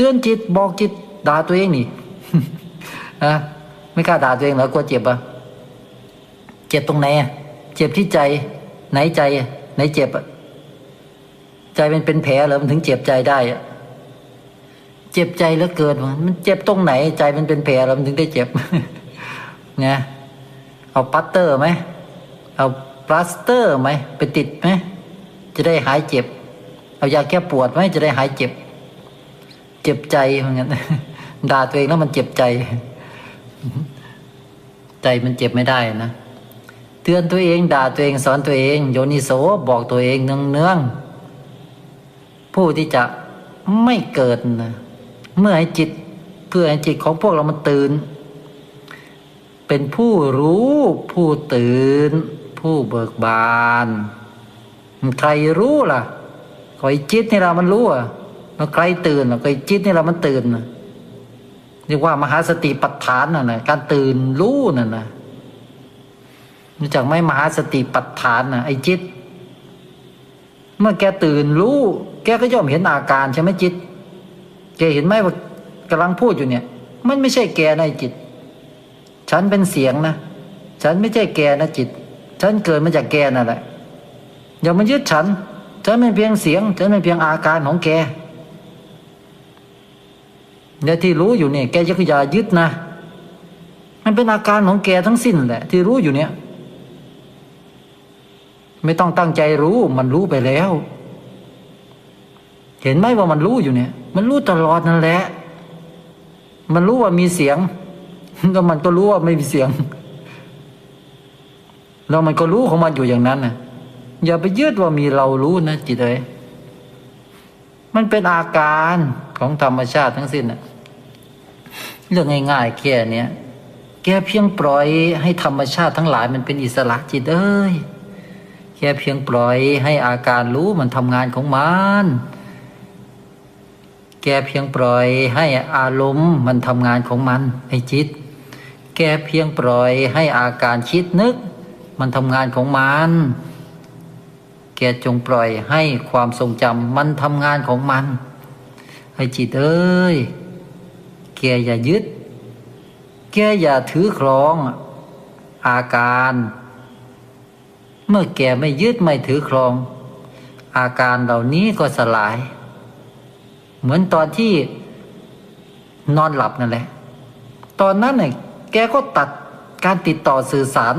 ตือนจิตบอกจิตด่าตัวเองนี่นะไม่กล้าด่าตัวเองเหรอกลัวเจ็บอะเจ็บตรงไหนอะเจ็บที่ใจ ไหนใจอะไหนเจ็บอะใจมันเป็นแผลเหรอมันถึงเจ็บใจได้อะเจ็บใจแล้วเกินมันเจ็บตรงไหน ใจมันเป็นแผลแล้วมันถึงได้เจ็บไงเอาปัตเตอร์ไหมเอาปลาสเตอร์ไหมไปติดไหมจะได้หายเจ็บ เอายาแก้ปวดไหมจะได้หายเจ็บ เจ็บใจเหมือนกันด่าตัวเองแล้วมันเจ็บใจ ใจมันเจ็บไม่ได้นะเตือนตัวเองด่าตัวเองสอนตัวเอง โยนิโสบอกตัวเองเนืองเนืองผู้ที่จะไม่เกิดนะเมื่อให้จิตเพื่อให้จิตของพวกเรามันตื่น เป็นผู้รู้ผู้ตื่น ผู้เบิกบาน ใครรู้ล่ะก็ไอจิตนี่เรามันรู้อะ แล้วใครตื่นอะก็ไอ้จิตนี่เรามันตื่นนะเรียกว่ามหาสติปัฏฐานน่ะนะการตื่นรู้น่ะนะรู้จักไหมมหาสติปัฏฐานน่ะไอ้จิต เมื่อแกตื่นรู้ แกก็ย่อมเห็นอาการใช่ไหมจิต แกเห็นไหมว่ากำลังพูดอยู่เนี่ย มันไม่ใช่แกนะจิต ฉันเป็นเสียงนะฉันไม่ใช่แกนะจิต ฉันเกิดมาจากแกนั่นแหละอย่ามายึดฉัน ฉันเป็นเพียงเสียง ฉันเป็นเพียงอาการของแก เนี่ยที่รู้อยู่เนี่ยแกจะอย่ายึดนะ มันเป็นอาการของแกทั้งสิ้นแหละ ที่รู้อยู่เนี่ย ไม่ต้องตั้งใจรู้มันรู้ไปแล้ว เห็นไหมว่ามันรู้อยู่เนี่ย มันรู้ตลอดนั่นแหละ มันรู้ว่ามีเสียงแล้วมันก็รู้ว่าไม่มีเสียง แล้วมันก็รู้ของมันอยู่อย่างนั้นนะอย่าไปยึดว่ามีเรารู้นะจิตเอ้ยมันเป็นอาการของธรรมชาติทั้งสิ้นนะ เรื่องง่ายๆแค่เนี้ยแกเพียงปล่อยให้ธรรมชาติทั้งหลายมันเป็นอิสระจิตเอ้ยแค่เพียงปล่อยให้อาการรู้มันทำงานของมันแกเพียงปล่อยให้อารมณ์มันทำงานของมันไอ้จิต แกเพียงปล่อยให้อาการคิดนึก มันทำงานของมัน แกจงปล่อยให้ความทรงจำมันทำงานของมันไอ้จิตเอ้ย แกอย่ายึด แกอย่าถือครองอาการ เมื่อแกไม่ยึดไม่ถือครอง อาการเหล่านี้ก็สลาย เหมือนตอนที่นอนหลับนั่นแหละ ตอนนั้นเนี่ยแกก็ตัดการติดต่อสื่อสาร